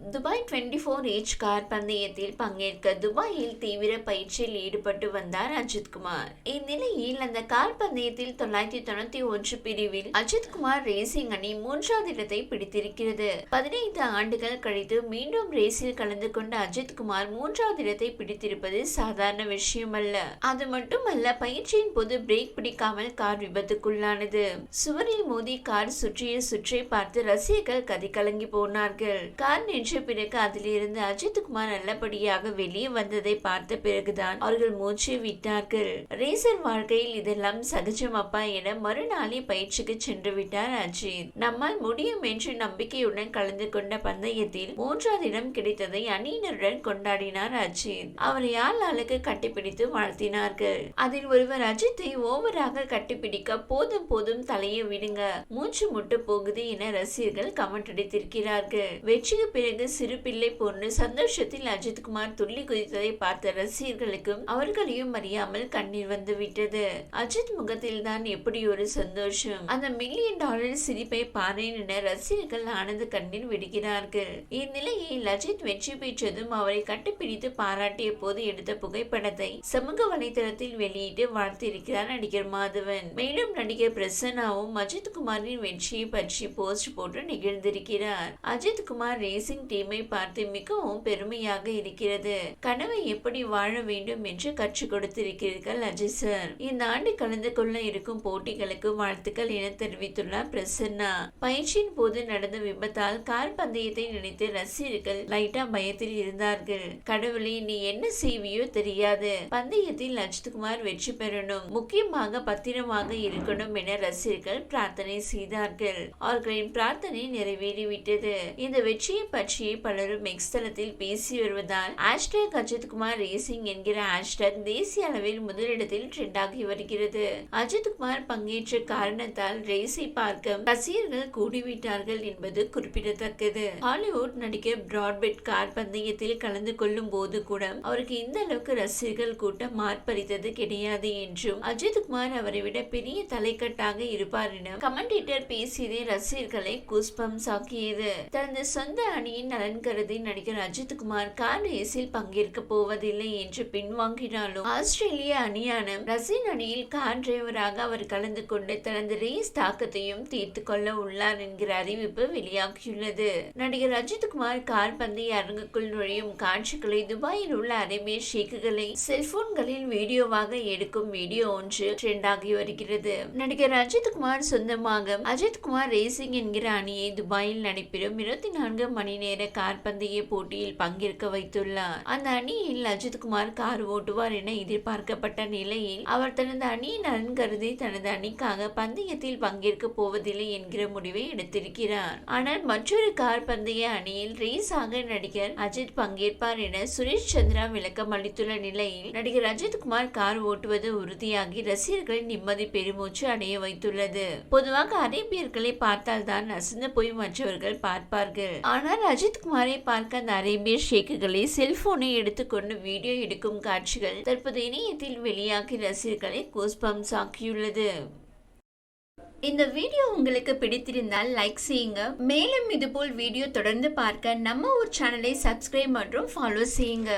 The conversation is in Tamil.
Dubai twenty four age car பந்தயத்தில் பங்கேற்க துபாயில் தீவிர பயிற்சியில் ஈடுபட்டு வந்தார் அஜித்குமார் இந்நிலையில் அந்த கார் பந்தயத்தில் தொள்ளாயிரத்தி தொண்ணூத்தி ஒன்று பிரிவில் அஜித்குமார் ரேசிங் அணி மூன்றாவது இடத்தை பிடித்திருக்கிறது பதினைந்து ஆண்டுகள் கழித்து மீண்டும் ரேஸில் கலந்து கொண்ட அஜித்குமார் மூன்றாவது இடத்தை பிடித்திருப்பது சாதாரண விஷயம் அல்ல அது மட்டுமல்ல பயிற்சியின் போது பிரேக் பிடிக்காமல் கார் விபத்துக்குள்ளானது சுவரில் மோதி கார் சுற்றிய சுற்றி பார்த்து ரசிகர்கள் கதி கலங்கி போனார்கள் கார் நின்ற பிறகு அதிலிருந்து அஜித்குமார் நல்லபடியாக வெளியே வந்ததை பார்த்த பிறகுதான் அவர்கள் மூச்சு விட்டார்கள். ரேசர் வாழ்க்கையில் இதெல்லாம் சகஜமப்பா என மறுநாளே பயிற்சிக்கு சென்று விட்டார் அஜித். நம்மால் முடியும் என்று நம்பிக்கையுடன் கலந்து கொண்ட பந்தயத்தில் மூன்றாவது இடம் கிடைத்ததை அணியினருடன் கொண்டாடினார் அஜித். அவரை யார் ஆளுக்கு கட்டிப்பிடித்து வாழ்த்தினார்கள். அதில் ஒருவர் அஜித்தை ஓவராக கட்டிப்பிடிக்க போதும் போதும் தலையை விடுங்க. மூச்சு முட்டு போகுது என ரசிகர்கள் கமெண்ட் அடித்திருக்கிறார்கள். வெற்றிக்கு பிறகு சிறு பிள்ளை போன்று சந்தோஷத்தில் அஜித்குமார் துள்ளி குதித்ததை பார்த்த ரசிகர்களுக்கும் அவர்களையும் அறியாமல் கண்ணீர் வந்து விட்டது. அஜித் முகத்தில் தான் எப்படி ஒரு சந்தோஷம். அந்த மில்லியன் டாலர் சிரிப்பை பாரேன் என ரசிகர்கள் ஆனந்த கண்ணீர் விடுகிறார்கள். இந்நிலையில் அஜித் வெற்றி பெற்றதும் அவரை கட்டுப்பிடித்து பாராட்டிய போது எடுத்த புகைப்படத்தை சமூக வலைதளத்தில் வெளியிட்டு வாழ்த்திருக்கிறார் நடிகர் மாதவன். மேலும் நடிகர் பிரசன்னாவும் அஜித் குமாரின் வெற்றியை பற்றி போஸ்ட் போட்டு நிகழ்ந்திருக்கிறார். அஜித் குமார் ரேசிங் தீமை பார்த்து மிகவும் பெருமையாக இருக்கிறது. கனவை எப்படி வாழ வேண்டும் என்று கற்றுக் கொடுத்திருக்கிறீர்கள் அஜய் சார். இந்த ஆண்டு கலந்து கொள்ள இருக்கும் போட்டிகளுக்கு வாழ்த்துக்கள் என தெரிவித்துள்ளார் பிரசன்னா. பயிற்சியின் போது நடந்த விபத்தால் கார் பந்தயத்தை நினைத்து ரசிகர்கள் லைட்டா பயத்தில் இருந்தார்கள். கடவுளே நீ என்ன செய்வியோ தெரியாது. பந்தயத்தில் அஜித்குமார் வெற்றி பெறணும். முக்கியமாக பத்திரமாக இருக்கணும் என ரசிகர்கள் பிரார்த்தனை செய்தார்கள். அவர்களின் பிரார்த்தனை நிறைவேறிவிட்டது. இந்த வெற்றியை பற்றி பலரும் எக்ஸ் தளத்தில் பேசி வருவதால் ஹேஷ்டேக் அஜித்குமார் ரேசிங் என்கிற ஹேஷ்டேக் தேசிய அளவில் முதலிடத்தில் ட்ரெண்ட் ஆகி வருகிறது. அஜித் குமார் பங்கேற்ற காரணத்தால் ரேஸை பார்க்க ரசிகர்கள் கூடிவிட்டார்கள் என்பது குறிப்பிடத்தக்கது. ஹாலிவுட் நடிகர் பிராட்பெட் கார் பந்தயத்தில் கலந்து கொள்ளும் போது கூட அவருக்கு இந்த அளவுக்கு ரசிகர்கள் கூட்டம் மார்பரித்தது கிடையாது என்றும் அஜித் குமார் அவரை விட பெரிய தலைக்கட்டாக இருப்பார் என கமெண்டேட்டர் பேசியதே ரசிகர்களை குஸ்பம்ஸ் ஆக்கியது தனது சொந்த அணியின் நலன் கருதி நடிகர் அஜித்குமார் கார் ரேஸில் பங்கேற்க போவதில்லை என்று பின்வாங்கினாலும் ஆஸ்திரேலிய அணியான ரசின் அணியில் கார் டிரைவராக அவர் கலந்து கொண்டு தனது ரேஸ் தாக்கத்தையும் தீர்த்து கொள்ள உள்ளார் என்கிற அறிவிப்பு வெளியாகியுள்ளது. நடிகர் அஜித்குமார் கார் பந்தய அரங்குக்குள் நுழையும் காட்சிகளை துபாயில் உள்ள அரேபிய ஷேக்குகளை செல்போன்களில் வீடியோவாக எடுக்கும் வீடியோ ஒன்று ட்ரெண்டாகி வருகிறது. நடிகர் அஜித்குமார் சொந்தமாக அஜித்குமார் ரேசிங் என்கிற அணியை துபாயில் நடைபெறும் இருபத்தி நான்கு மணி நேரம் நேர கார் பந்தய போட்டியில் பங்கேற்க வைத்துள்ளார். அந்த அணியில் அஜித்குமார் கார் ஓட்டுவார் என எதிர்பார்க்கப்பட்ட நிலையில் அவர் தனது அணியின் நலன் கருதி தனது அணிக்காக பந்தயத்தில் பங்கேற்க போவதில்லை என்கிற முடிவை எடுத்திருக்கிறார். ஆனால் மற்றொரு கார் பந்தய அணியில் ரேஸாக நடிகர் அஜித் பங்கேற்பார் என சுரேஷ் சந்திரா விளக்கம் அளித்துள்ள நிலையில் நடிகர் அஜித்குமார் கார் ஓட்டுவது உறுதியாகி ரசிகர்களின் நிம்மதி பெருமூச்சு அடைய வைத்துள்ளது. பொதுவாக அரேபியர்களை பார்த்தால் தான் அசந்து போய் மற்றவர்கள் பார்ப்பார்கள். ஆனால் அஜித் குமாரை பார்க்க அந்த அரேபிய ஷேக்குகளை செல்போனை எடுத்துக்கொண்டு வீடியோ எடுக்கும் காட்சிகள் தற்போது இணையத்தில் வெளியாகி ரசிகர்களை கோஸ்பம்ஸ் ஆக்கியுள்ளது. இந்த வீடியோ உங்களுக்கு பிடித்திருந்தால் லைக் செய்யுங்க. மேலும் இதுபோல் வீடியோ தொடர்ந்து பார்க்க நம்ம ஒரு சேனலை சப்ஸ்கிரைப் மற்றும் ஃபாலோ செய்யுங்க.